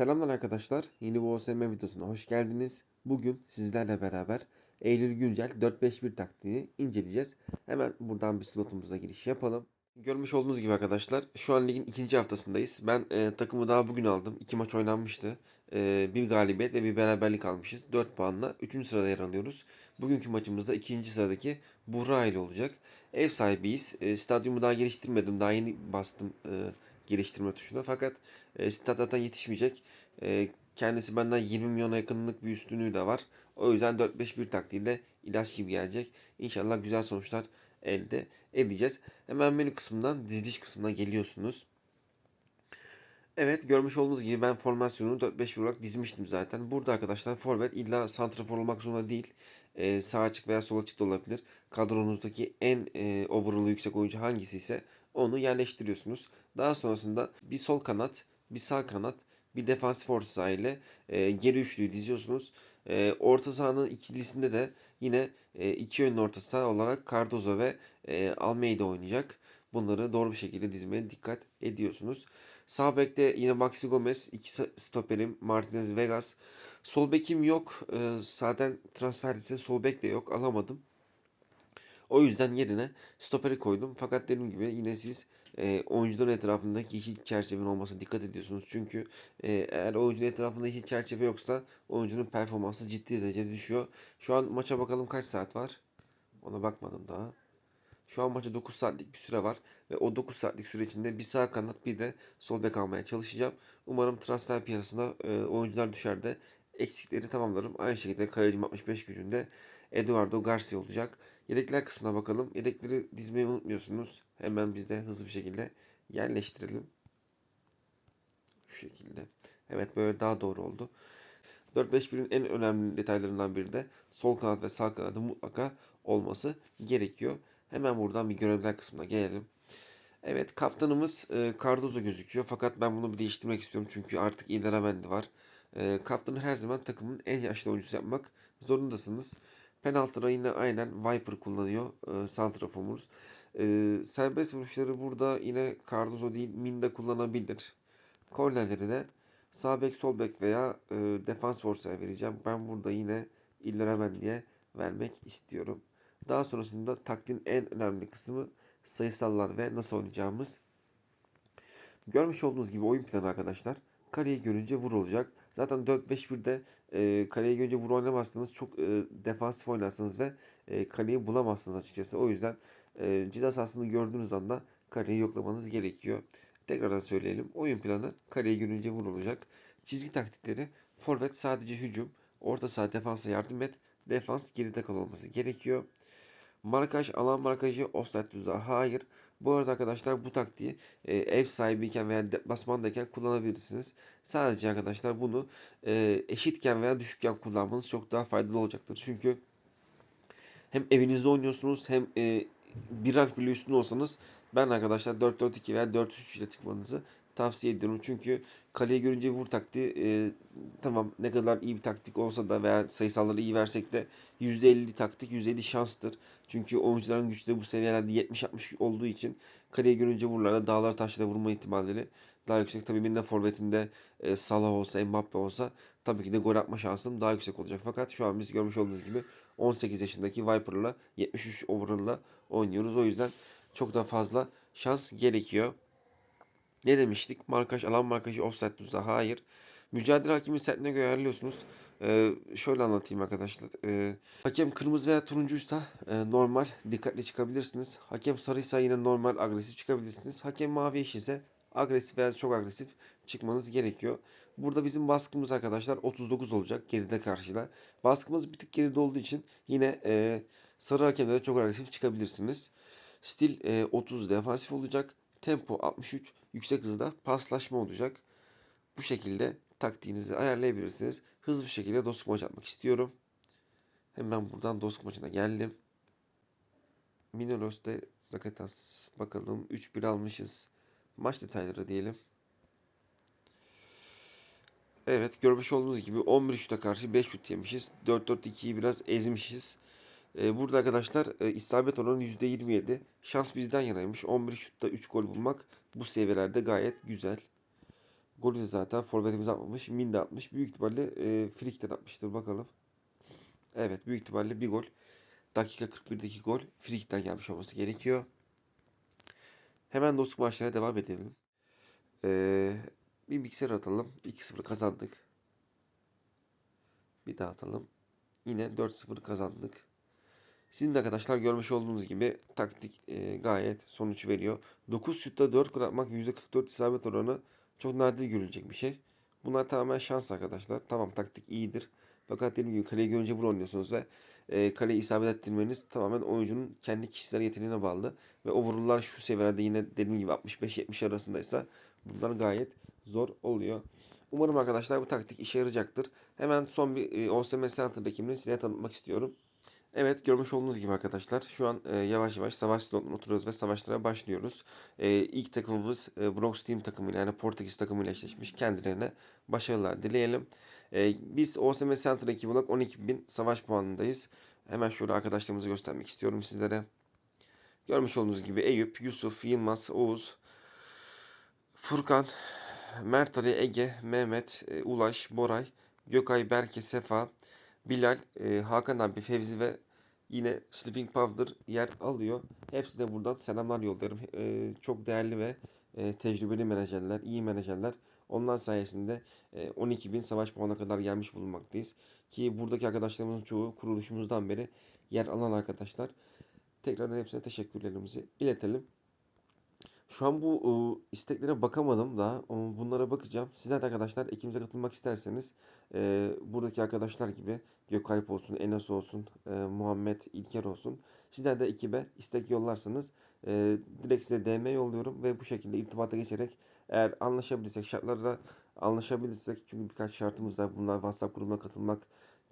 Selamlar arkadaşlar. Yeni bir OSM videosuna hoş geldiniz. Bugün sizlerle beraber Eylül Güncel 4-5-1 taktiğini inceleyeceğiz. Hemen buradan bir slotumuza giriş yapalım. Görmüş olduğunuz gibi arkadaşlar şu an ligin ikinci haftasındayız. Ben e, takımı daha bugün aldım. İki maç oynanmıştı. E, bir galibiyet ve bir beraberlik almışız. 4 puanla 3. sırada yer alıyoruz. Bugünkü maçımızda ikinci sıradaki Buğra ile olacak. Ev sahibiyiz. E, stadyumu daha geliştirmedim. Daha yeni bastım e, geliştirme tuşuna. Fakat e, stat yetişmeyecek. E, kendisi benden 20 milyona yakınlık bir üstünlüğü de var. O yüzden 4-5-1 taktiğiyle ilaç gibi gelecek. İnşallah güzel sonuçlar elde edeceğiz. Hemen menü kısmından diziliş kısmına geliyorsunuz. Evet görmüş olduğunuz gibi ben formasyonunu 4-5-1 olarak dizmiştim zaten. Burada arkadaşlar forvet illa santrafor olmak zorunda değil. Ee, sağ açık veya sol açık da olabilir. Kadronuzdaki en e, overall'ı yüksek oyuncu hangisi ise onu yerleştiriyorsunuz. Daha sonrasında bir sol kanat, bir sağ kanat, bir defansif orta saha ile e, geri üçlüyü diziyorsunuz. E, orta sahanın ikilisinde de yine e, iki yönlü orta saha olarak Cardozo ve e, Almeida oynayacak. Bunları doğru bir şekilde dizmeye dikkat ediyorsunuz. Sağ bekte yine Maxi Gomez, iki stoperim Martinez Vegas. Sol bekim yok. E, zaten transfer listesinde sol bek de yok. Alamadım. O yüzden yerine stoperi koydum. Fakat dediğim gibi yine siz e, oyuncuların etrafındaki yeşil çerçevenin olmasına dikkat ediyorsunuz. Çünkü e, eğer oyuncunun etrafında yeşil çerçeve yoksa oyuncunun performansı ciddi derecede düşüyor. Şu an maça bakalım kaç saat var. Ona bakmadım daha. Şu an maça 9 saatlik bir süre var ve o 9 saatlik süre içinde bir sağ kanat bir de sol bek almaya çalışacağım. Umarım transfer piyasasına e, oyuncular düşer de eksikleri tamamlarım. Aynı şekilde kalecim 65 gücünde Eduardo Garcia olacak. Yedekler kısmına bakalım. Yedekleri dizmeyi unutmuyorsunuz. Hemen biz de hızlı bir şekilde yerleştirelim. Şu şekilde. Evet böyle daha doğru oldu. 4-5-1'in en önemli detaylarından biri de sol kanat ve sağ kanadın mutlaka olması gerekiyor. Hemen buradan bir görevler kısmına gelelim. Evet kaptanımız e, Cardozo gözüküyor. Fakat ben bunu bir değiştirmek istiyorum. Çünkü artık Ilaramendi var. E, kaptanı her zaman takımın en yaşlı oyuncusu yapmak zorundasınız. Penaltıda yine aynen Viper kullanıyor. E, Santrafor'umuz. E, serbest vuruşları burada yine Cardozo değil Minda kullanabilir. Kornerleri de sağ bek, sol bek veya e, defans force'a vereceğim. Ben burada yine Ilaramendi'ye vermek istiyorum. Daha sonrasında taktiğin en önemli kısmı sayısallar ve nasıl oynayacağımız. Görmüş olduğunuz gibi oyun planı arkadaşlar. Kareyi görünce vur olacak. Zaten 4-5-1'de e, kareyi görünce vur oynamazsanız çok e, defansif oynarsınız ve e, kareyi bulamazsınız açıkçası. O yüzden e, ceza sahasını gördüğünüz anda kareyi yoklamanız gerekiyor. Tekrardan söyleyelim. Oyun planı kareyi görünce vur olacak. Çizgi taktikleri forvet sadece hücum, orta saha defansa yardım et, defans geride kalması gerekiyor. Markaj, alan markajı, offside tuzağı hayır. Bu arada arkadaşlar bu taktiği e, ev sahibiyken veya deplasmandayken kullanabilirsiniz. Sadece arkadaşlar bunu e, eşitken veya düşükken kullanmanız çok daha faydalı olacaktır. Çünkü hem evinizde oynuyorsunuz hem e, bir rank bile üstün olsanız ben arkadaşlar 4-4-2 veya 4-3 ile çıkmanızı tavsiye ediyorum. Çünkü kaleyi görünce vur taktiği e, tamam ne kadar iyi bir taktik olsa da veya sayısalları iyi versek de %50 taktik %50 şanstır. Çünkü oyuncuların güçleri bu seviyelerde 70-60 olduğu için kaleyi görünce vurlarda dağlar taşla vurma ihtimalleri daha yüksek. Tabii benim de forvetimde e, Salah olsa, Mbappe olsa tabii ki de gol atma şansım daha yüksek olacak. Fakat şu an biz görmüş olduğunuz gibi 18 yaşındaki Viper'la 73 overall'la oynuyoruz. O yüzden çok daha fazla şans gerekiyor. Ne demiştik? Markaj, alan markajı offside tuzağı. Hayır. Mücadele hakemin setine göre ayarlıyorsunuz. Ee, şöyle anlatayım arkadaşlar. Ee, hakem kırmızı veya turuncuysa e, normal dikkatli çıkabilirsiniz. Hakem sarıysa yine normal agresif çıkabilirsiniz. Hakem mavi ise agresif veya çok agresif çıkmanız gerekiyor. Burada bizim baskımız arkadaşlar 39 olacak geride karşıla. Baskımız bir tık geride olduğu için yine e, sarı hakemde de çok agresif çıkabilirsiniz. Stil e, 30 defansif olacak. Tempo 63 yüksek hızda paslaşma olacak. Bu şekilde taktiğinizi ayarlayabilirsiniz. Hızlı bir şekilde dostluk maçı atmak istiyorum. Hemen buradan dostluk maçına geldim. Minoros'ta Zakatas. Bakalım 3-1 almışız. Maç detayları diyelim. Evet görmüş olduğunuz gibi 11 şuta karşı 5 şut yemişiz. 4-4-2'yi biraz ezmişiz. Ee, burada arkadaşlar e, isabet oranı %27. Şans bizden yanaymış. 11 şutta 3 gol bulmak bu seviyelerde gayet güzel. Golü de zaten forvetimiz atmamış. Min de atmış. Büyük ihtimalle e, Frik'ten atmıştır bakalım. Evet büyük ihtimalle bir gol. Dakika 41'deki gol Frik'ten gelmiş olması gerekiyor. Hemen dostluk maçlara devam edelim. Ee, bir mikser atalım. 2-0 kazandık. Bir daha atalım. Yine 4-0 kazandık. Sizin de arkadaşlar görmüş olduğunuz gibi taktik e, gayet sonuç veriyor. 9 şutta 4 gol atmak %44 isabet oranı çok nadir görülecek bir şey. Bunlar tamamen şans arkadaşlar. Tamam taktik iyidir. Fakat dediğim gibi kaleyi görünce vur oynuyorsunuz ve e, kaleyi isabet ettirmeniz tamamen oyuncunun kendi kişisel yeteneğine bağlı. Ve o vururlar şu seviyelerde yine dediğim gibi 65-70 arasındaysa bunlar gayet zor oluyor. Umarım arkadaşlar bu taktik işe yarayacaktır. Hemen son bir e, OSM Center'dakini size tanıtmak istiyorum. Evet görmüş olduğunuz gibi arkadaşlar şu an e, yavaş yavaş savaş slotuna oturuyoruz ve savaşlara başlıyoruz. E, ilk takımımız e, Bronx Team takımıyla yani Portekiz takımıyla eşleşmiş. Kendilerine başarılar dileyelim. E, biz OSM Center ekibi olarak 12.000 savaş puanındayız. Hemen şöyle arkadaşlarımızı göstermek istiyorum sizlere. Görmüş olduğunuz gibi Eyüp, Yusuf, Yılmaz, Oğuz, Furkan, Mert Ali, Ege, Mehmet, e, Ulaş, Boray, Gökay, Berke, Sefa, Bilal, e, Hakan abi, Fevzi ve yine Sleeping Powder yer alıyor. Hepsine buradan selamlar yolluyorum. E, çok değerli ve e, tecrübeli menajerler, iyi menajerler. Onlar sayesinde e, 12.000 savaş puanına kadar gelmiş bulunmaktayız. Ki buradaki arkadaşlarımızın çoğu kuruluşumuzdan beri yer alan arkadaşlar. Tekrardan hepsine teşekkürlerimizi iletelim. Şu an bu ıı, isteklere bakamadım da bunlara bakacağım. Sizler de arkadaşlar ekibimize katılmak isterseniz e, buradaki arkadaşlar gibi Gökalp olsun, Enes olsun, e, Muhammed, İlker olsun. Sizler de ekibe istek yollarsanız e, direkt size DM yolluyorum ve bu şekilde irtibata geçerek eğer anlaşabilirsek, şartlarda anlaşabilirsek çünkü birkaç şartımız var. Bunlar WhatsApp grubuna katılmak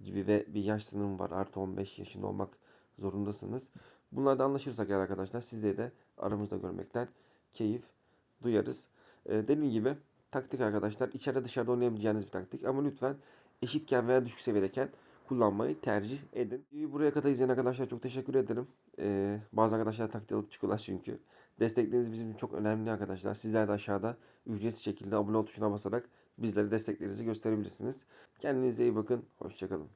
gibi ve bir yaş sınırım var. Artı 15 yaşında olmak zorundasınız. Bunlarda anlaşırsak eğer arkadaşlar sizleri de aramızda görmekten keyif duyarız. Ee, dediğim gibi taktik arkadaşlar içeride dışarıda oynayabileceğiniz bir taktik ama lütfen eşitken veya düşük seviyedeyken kullanmayı tercih edin. Buraya kadar izleyen arkadaşlar çok teşekkür ederim. Ee, bazı arkadaşlar taktik alıp çıkıyorlar çünkü. Destekleriniz bizim için çok önemli arkadaşlar. Sizler de aşağıda ücretsiz şekilde abone ol tuşuna basarak bizlere desteklerinizi gösterebilirsiniz. Kendinize iyi bakın. Hoşçakalın.